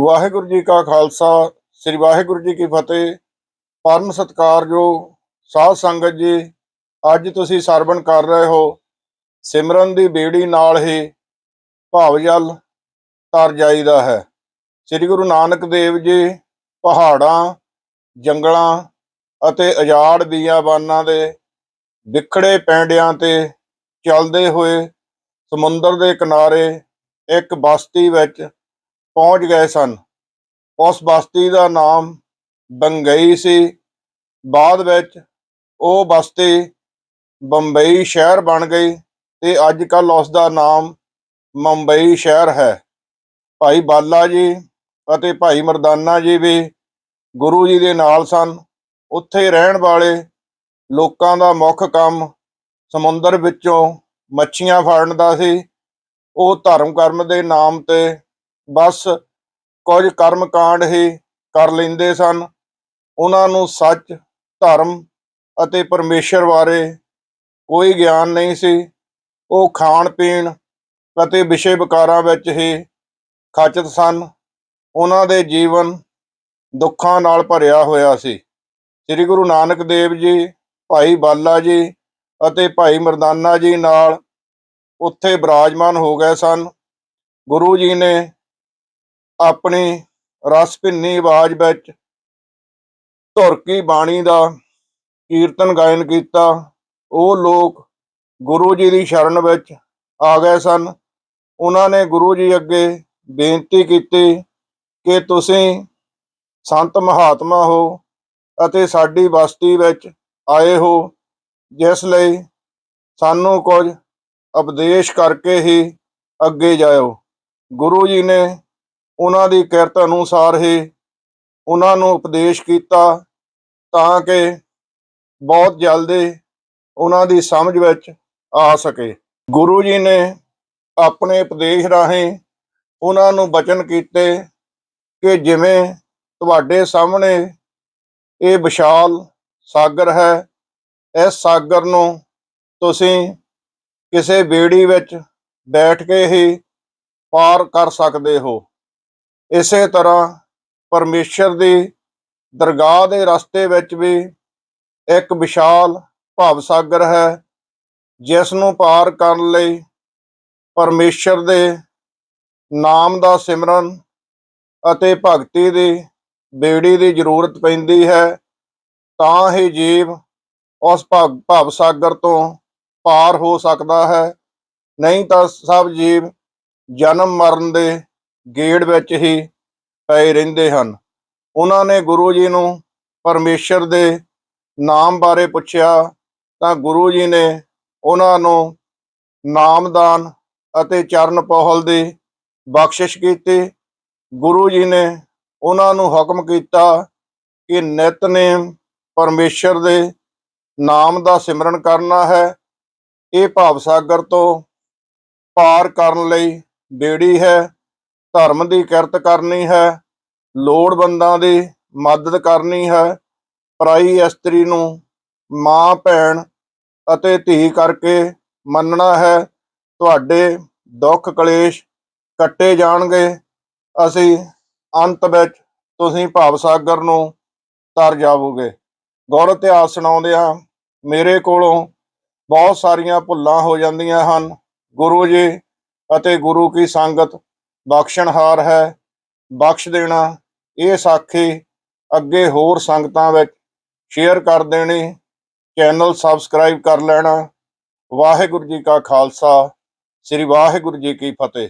ਵਾਹਿਗੁਰੂ ਜੀ ਕਾ ਖਾਲਸਾ, ਸ੍ਰੀ ਵਾਹਿਗੁਰੂ ਜੀ ਕੀ ਫਤਿਹ। ਪਰਮ ਸਤਿਕਾਰਯੋਗ ਸਾਧ ਸੰਗਤ ਜੀ, ਅੱਜ ਤੁਸੀਂ ਸਰਵਣ ਕਰ ਰਹੇ ਹੋ। ਸਿਮਰਨ ਦੀ ਬੇੜੀ ਨਾਲ ਹੀ ਭਾਵ ਜਲ ਤਰ ਜਾਈਦਾ ਹੈ। ਸ੍ਰੀ ਗੁਰੂ ਨਾਨਕ ਦੇਵ ਜੀ ਪਹਾੜਾਂ, ਜੰਗਲਾਂ ਅਤੇ ਅਜਾੜ ਬੀਆਬਾਨਾਂ ਦੇ ਵਿਖੜੇ ਪੈਂਡਿਆਂ ਤੇ ਚੱਲਦੇ ਹੋਏ ਸਮੁੰਦਰ ਦੇ ਕਿਨਾਰੇ ਇੱਕ ਬਸਤੀ ਵਿੱਚ ਪਹੁੰਚ ਗਏ ਸਨ। ਉਸ ਬਸਤੀ ਦਾ ਨਾਮ ਬੰਗਈ ਸੀ। ਬਾਅਦ ਵਿੱਚ ਉਹ ਬਸਤੀ ਬੰਬਈ ਸ਼ਹਿਰ ਬਣ ਗਈ ਤੇ ਅੱਜ ਕੱਲ ਉਸ ਦਾ ਨਾਮ ਮੁੰਬਈ ਸ਼ਹਿਰ ਹੈ। ਭਾਈ ਬਾਲਾ ਜੀ ਅਤੇ ਭਾਈ ਮਰਦਾਨਾ ਜੀ ਵੀ ਗੁਰੂ ਜੀ ਦੇ ਨਾਲ ਸਨ। ਉੱਥੇ ਰਹਿਣ ਵਾਲੇ ਲੋਕਾਂ ਦਾ ਮੁੱਖ ਕੰਮ ਸਮੁੰਦਰ ਵਿੱਚੋਂ ਮੱਛੀਆਂ ਫੜਨ ਦਾ ਸੀ। ਉਹ ਧਰਮ ਕਰਮ ਦੇ ਨਾਮ ਤੇ ਬਸ ਕੁਝ ਕਰਮ ਕਾਂਡ ਹੀ ਕਰ ਲੈਂਦੇ ਸਨ। ਉਹਨਾਂ ਨੂੰ ਸੱਚ, ਧਰਮ ਅਤੇ ਪਰਮੇਸ਼ਰ ਬਾਰੇ ਕੋਈ ਗਿਆਨ ਨਹੀਂ ਸੀ। ਉਹ ਖਾਣ ਪੀਣ ਅਤੇ ਵਿਸ਼ੇ ਵਿਕਾਰਾਂ ਵਿੱਚ ਹੀ ਖਚਤ ਸਨ। ਉਹਨਾਂ ਦੇ ਜੀਵਨ ਦੁੱਖਾਂ ਨਾਲ ਭਰਿਆ ਹੋਇਆ ਸੀ। ਸ੍ਰੀ ਗੁਰੂ ਨਾਨਕ ਦੇਵ ਜੀ, ਭਾਈ ਬਾਲਾ ਜੀ ਅਤੇ ਭਾਈ ਮਰਦਾਨਾ ਜੀ ਨਾਲ ਉੱਥੇ ਬਿਰਾਜਮਾਨ ਹੋ ਗਏ ਸਨ। ਗੁਰੂ ਜੀ ਨੇ ਆਪਣੀ ਰਸ ਭਿੰਨੀ ਆਵਾਜ਼ ਵਿੱਚ ਧੁਰਕੀ ਬਾਣੀ ਦਾ ਕੀਰਤਨ ਗਾਇਨ ਕੀਤਾ, ਉਹ ਲੋਕ ਗੁਰੂ ਜੀ ਦੀ ਸ਼ਰਨ ਵਿੱਚ ਆ ਗਏ ਸਨ। ਉਹਨਾਂ ਨੇ ਗੁਰੂ ਜੀ ਅੱਗੇ ਬੇਨਤੀ ਕੀਤੀ ਕਿ ਤੁਸੀਂ ਸੰਤ ਮਹਾਤਮਾ ਹੋ ਅਤੇ ਸਾਡੀ ਬਸਤੀ ਵਿੱਚ ਆਏ ਹੋ, ਜਿਸ ਲਈ ਸਾਨੂੰ ਕੁਝ ਉਪਦੇਸ਼ ਕਰਕੇ ਹੀ ਅੱਗੇ ਜਾਇਓ। ਗੁਰੂ ਜੀ ਨੇ ਉਹਨਾਂ ਦੀ ਕਿਰਤ ਅਨੁਸਾਰ ਹੀ ਉਹਨਾਂ ਨੂੰ ਉਪਦੇਸ਼ ਕੀਤਾ ਤਾਂ ਕਿ ਬਹੁਤ ਜਲਦੀ ਉਹਨਾਂ ਦੀ ਸਮਝ ਵਿੱਚ ਆ ਸਕੇ। ਗੁਰੂ ਜੀ ਨੇ ਆਪਣੇ ਉਪਦੇਸ਼ ਰਾਹੀਂ ਉਹਨਾਂ ਨੂੰ ਬਚਨ ਕੀਤੇ ਕਿ ਜਿਵੇਂ ਤੁਹਾਡੇ ਸਾਹਮਣੇ ਇਹ ਵਿਸ਼ਾਲ ਸਾਗਰ ਹੈ, ਇਸ ਸਾਗਰ ਨੂੰ ਤੁਸੀਂ ਕਿਸੇ ਬੇੜੀ ਵਿੱਚ ਬੈਠ ਕੇ ਹੀ ਪਾਰ ਕਰ ਸਕਦੇ ਹੋ। ਇਸੇ ਤਰ੍ਹਾਂ ਪਰਮੇਸ਼ਰ ਦੀ ਦਰਗਾਹ ਦੇ ਰਸਤੇ ਵਿੱਚ ਵੀ ਇੱਕ ਵਿਸ਼ਾਲ ਭਾਵ ਸਾਗਰ ਹੈ, ਜਿਸ ਨੂੰ ਪਾਰ ਕਰਨ ਲਈ ਪਰਮੇਸ਼ਰ ਦੇ ਨਾਮ ਦਾ ਸਿਮਰਨ ਅਤੇ ਭਗਤੀ ਦੀ ਬੇੜੀ ਦੀ ਜ਼ਰੂਰਤ ਪੈਂਦੀ ਹੈ, ਤਾਂ ਹੀ ਜੀਵ ਉਸ ਭਾਵ, ਭਵ ਸਾਗਰ ਤੋਂ ਪਾਰ ਹੋ ਸਕਦਾ ਹੈ। ਨਹੀਂ ਤਾਂ ਸਭ ਜੀਵ ਜਨਮ ਮਰਨ ਦੇ ਗੇੜ ਵਿੱਚ ਹੀ ਪਏ ਰਹਿੰਦੇ ਹਨ। ਉਹਨਾਂ ਨੇ ਗੁਰੂ ਜੀ ਨੂੰ ਪਰਮੇਸ਼ਰ ਦੇ ਨਾਮ ਬਾਰੇ ਪੁੱਛਿਆ ਤਾਂ ਗੁਰੂ ਜੀ ਨੇ ਉਹਨਾਂ ਨੂੰ ਨਾਮਦਾਨ ਅਤੇ ਚਰਨ ਪੋਹਲ ਦੀ ਬਖਸ਼ਿਸ਼ ਕੀਤੀ। ਗੁਰੂ ਜੀ ਨੇ ਉਹਨਾਂ ਨੂੰ ਹੁਕਮ ਕੀਤਾ ਕਿ ਨਿਤਨੇਮ ਪਰਮੇਸ਼ਰ ਦੇ ਨਾਮ ਦਾ ਸਿਮਰਨ ਕਰਨਾ ਹੈ। ਇਹ ਭਾਵ ਸਾਗਰ ਤੋਂ ਪਾਰ ਕਰਨ ਲਈ ਬੇੜੀ ਹੈ। ਧਰਮ ਦੀ ਕਿਰਤ ਕਰਨੀ ਹੈ ਲੋੜਵੰਦਾਂ ਦੀ ਮਦਦ ਕਰਨੀ ਹੈ, ਪਰਾਈ ਇਸਤਰੀ ਨੂੰ ਮਾਂ, ਭੈਣ ਅਤੇ ਧੀ ਕਰਕੇ ਮੰਨਣਾ ਹੈ, ਤੁਹਾਡੇ ਦੁੱਖ ਕਲੇਸ਼ ਕੱਟੇ ਜਾਣਗੇ, ਅਸੀਂ ਅੰਤ ਵਿੱਚ ਤੁਸੀਂ ਭਾਵ ਸਾਗਰ ਨੂੰ ਤਰ ਜਾਵੋਗੇ। ਗੁਰ ਇਤਿਹਾਸ ਸੁਣਾਉਂਦਿਆਂ ਮੇਰੇ ਕੋਲੋਂ ਬਹੁਤ ਸਾਰੀਆਂ ਭੁੱਲਾਂ ਹੋ ਜਾਂਦੀਆਂ ਹਨ। ਗੁਰੂ ਜੀ ਅਤੇ ਗੁਰੂ ਕੀ ਸੰਗਤ ਬਖਸ਼ਣਹਾਰ ਹੈ, ਬਖਸ਼ ਦੇਣਾ, ਇਹ ਸਾਖੀ ਅੱਗੇ ਹੋਰ ਸੰਗਤਾਂ ਵਿੱਚ ਸ਼ੇਅਰ ਕਰ ਦੇਣੀ ਚੈਨਲ ਸਬਸਕ੍ਰਾਈਬ ਕਰ ਲੈਣਾ। ਵਾਹਿਗੁਰੂ ਜੀ ਕਾ ਖਾਲਸਾ, ਸ੍ਰੀ ਵਾਹਿਗੁਰੂ ਜੀ ਕੀ ਫਤਿਹ।